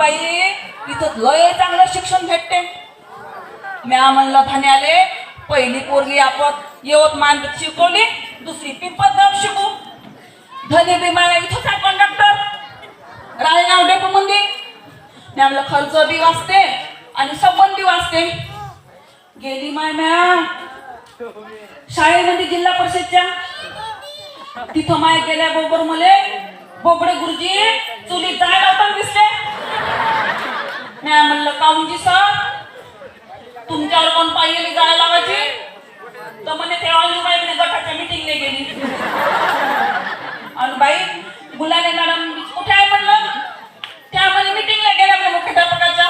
लय चांगलं शिक्षण भेटते म्या म्हणलं धन्याले पहिली पोरगी आपण यवतमान शिकवली दुसरी पिंपळगाव शिकू. धनी बी मला इथंच आहे कंडक्टर राळेगाव डेपो मंदी म्या म्हणलं खर्च बी वाचते आणि संबंध बी वाचते. गेली माय म्या. शाळेमध्ये जिल्हा परिषदच्या. तिथं माय गेल्या बरोबर मले बोबडे गुरुजी चुलीत जायला लावताना दिसले. म्हणलं काऊनजी सर. तुमच्यावर कोण पाहिजे जायला लावायची? तर म्हणे ते बाई म्हणे गटाच्या मिटिंगने गेली. आणि बाई गुलाने मॅडम कुठे आहे म्हणलं? त्या म्हणे मिटिंगला गेल्या म्हणे मुख्याध्यापकाच्या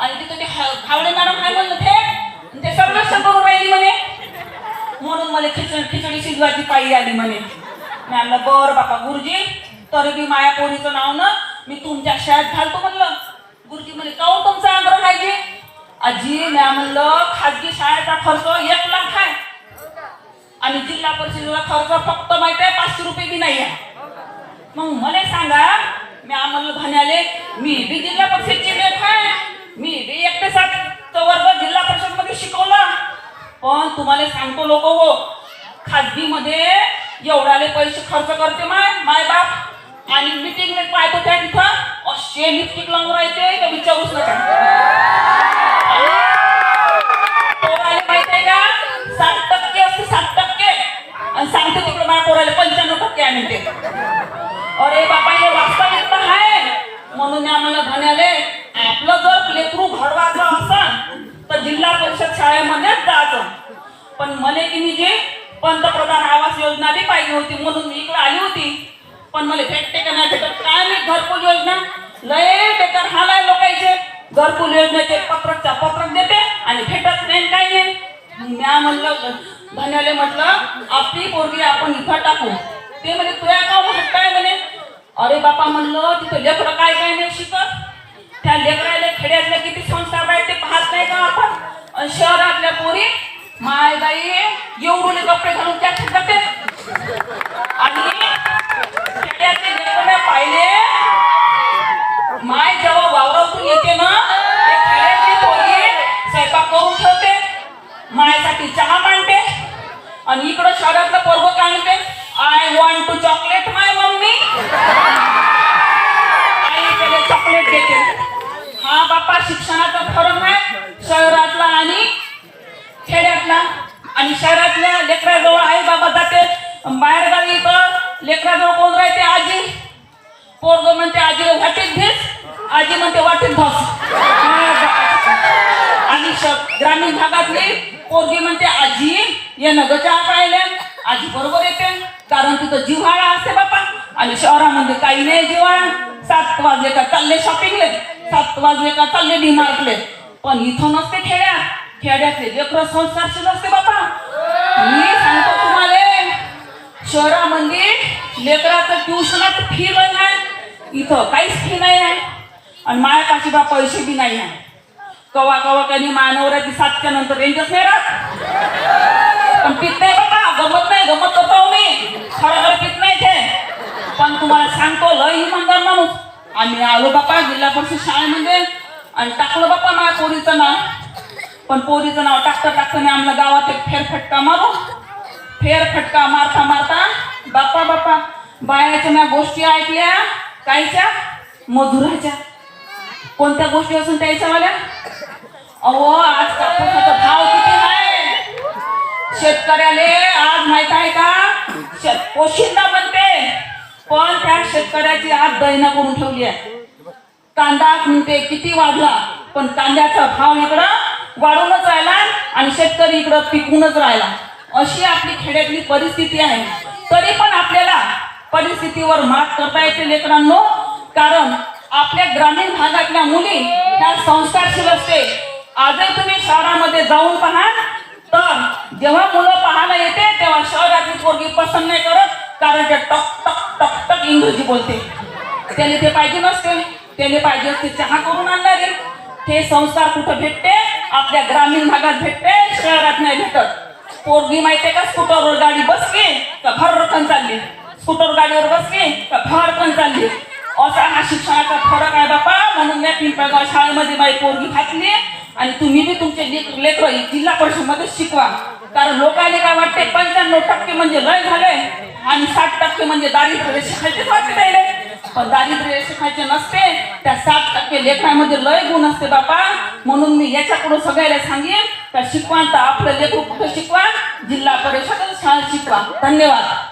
आणि तिथं ते खावडे मॅडम आहे म्हणलं ते ते सर्वेक्षण करून राहिली म्हणे. म्हणून मला खिचडी खिचडी शिजवायची पायी आली म्हणे. मी म्हणलं बर बापा गुरुजी तरी बी माया पोरीचं नाव ना मी तुमच्या शाळेत घालतो म्हणलं. गुरुजी म्हणे काहून तुमचा आग्रह आहे जी आजी म्या म्हणलं खाजगी शाळेचा खर्च एक लाख आहे. आणि जिल्हा परिषदेचा खर्च फक्त माहिती आहे पाचशे रुपये बी नाही आहे. मग मला सांगा मी आम्हाला धन्याले मी बी जिल्हा परिषदची लेख आहे. मी बी एकटे सात वर्ग जिल्हा परिषदमध्ये शिकवला. पण तुम्हाला सांगतो लोक हो खाजगी मध्ये एवढाले पैसे खर्च करते माय माय बाप. आणि मिटिंग पाहतो त्या तिथं असे लिपस्टिक लावून राहते तर विचारूच नका पोराले माहितीये का? सात टक्के असते सात टक्के. आणि सांगते तिकडे माझ्या पोराले पंच्याण्णव टक्के आणि ते अरे बाबा हे वास्तविकता आहे. म्हणून आम्हाला म्हणाले आपलं जर लेकरू घडवायचं असेल तर जिल्हा परिषद शाळेमध्येच जायचं. पण मला की मी जे पंतप्रधान आवास योजना बी पाहिजे होती म्हणून मी इकडे आली होती. पण मला भेटते का नाही भेटत काय नाही घरकुल योजना? लय बेकार हाल आहे लोकांचे. घरकुल योजनेचे पत्रकचा पत्रक देते आणि भेटत नाही काय नाही. म्या म्हणलं धन्याले म्हटलं आपली पोरगी आपण इथं टाकू. ते म्हणे तुया का काय म्हणे. अरे बापा म्हणलं तिथं लेकरं काय काय नाही शिकत. त्या लेकराला खेड्यातले किती संस्कार आहेत ते पाहत नाही का आपण? अन शहरातल्या पोरी माय बाई एवढे कपडे घालून त्या जाते आणि खेड्यातले लेकरं पाहिले माय जेव्हा वावरातून येते ना ते खेड्यातली पोरगी स्वयंपाक करून ठेवते मायसाठी चहा मांडते आणि इकडं शहरातलं पोरग काय म्हणते I want to chocolate my mummy आई त्याला चॉकलेट देते हा बापा शिक्षणाचा फरक आहे शहरातला आणि खेड्यातला आणि शहरातल्या लेकराजवळ आई बाबा जाते. बाहेर गावी इथं. लेकराजवळ कोण राहते? आजी. पोरग म्हणते आजीला वाटेत घेस आजी म्हणते वाटेत धस आणि श- ग्रामीण भागातली पोरगी म्हणते आजी ये न चहा पाहिले आजी बरोबर येते. कारण तिथं जिव्हाळा असते बापा आणि शहरामध्ये काही नाही जिव्हाळा. सात वाजले का चालले शॉपिंगले सात वाजले का चालले डीमार्टले पण इथं नसते खेड्यात खेड्यातले लेकर संस्कारशील असते बापा. मी सांगतो तुम्हाला शहरामध्ये लेकराचं ट्युशनात फी पण आहे इथं काहीच फी नाही आहे. आणि मायापाशी बा पैसे बी नाही आहे. कवा कवा कधी मानवऱ्याची सातच्या नंतर रेंजच नाही राहत. पण पित नाही बाबा गमत नाही गमत करतो मी खरं पित नाही ते. पण तुम्हाला सांगतो लय इमानदार माणूस. आम्ही आलो बापा जिल्हा परिषद शाळेमध्ये. आणि टाकलं बापा माझ्या पोरीचं नाव. पण पोरीचं नाव टाकता टाकता आम्हाला गावात एक फेरफटका मारू. फेरफटका मारता मारता बाप्पा बाप्पा बायाच्या ना गोष्टी ऐकल्या काहीच्या? मधुराच्या. कोणत्या गोष्टी असून त्याच्यावाल्या अहो आज कापसाचा भाव किती आहे? शेतकऱ्याले आज माहीत आहे का? शेत पोशिंदा बनते. पण त्या शेतकऱ्याची आज दैना करून ठेवली आहे. कांदा म्हणते किती वाढला पण कांद्याचा भाव इकडं वाढूनच राहिला आणि शेतकरी इकडं पिकूनच राहिला. अशी आपली खेड्यातली परिस्थिती आहे. तरी पण आपल्याला परिस्थितीवर मात करता येते लेकरांनो कारण आपल्या ग्रामीण भागातल्या मुली ह्या संस्कारशील असते. आजही तुम्ही शहरामध्ये जाऊन पहा तर जेव्हा मुलं पाहायला येते तेव्हा शहरातली पोरगी पसंत नाही करत कारण ते टक टक टक टक इंग्रजी बोलते. त्याने ते पाहिजे नसते. त्याने पाहिजे असते चहा करून आणणारे. हे संस्कार कुठं भेटते? आपल्या ग्रामीण भागात भेटते शहरात नाही भेटत. पोरगी माहितीये का स्कूटरवर गाडी बसली का भरकन चालली? स्कूटर गाडीवर बसली का भरकन चालली? असा हा शिक्षणाचा फरक आहे बापा. म्हणून मी पिंपळगाव शाळेमध्ये माझी पोरगी घातली आणि तुम्ही बी तुमचे लेकर जिल्हा परिषदमध्ये शिकवा. कारण लोकांना काय वाटते पंच्याण्णव टक्के म्हणजे लय झाले आणि साठ टक्के म्हणजे दारिद्र्य रेषेखालचेच वाटते पण दारिद्र्य रेषेखालचे नसते. त्या सात टक्के लेखनामध्ये लय गुण असते बापा. म्हणून मी याच्याकडून सगळ्याला सांगेन त्या शिकवा तर आपलं लेखू कुठं शिकवा? जिल्हा परिषद शाळा शिकवा. धन्यवाद.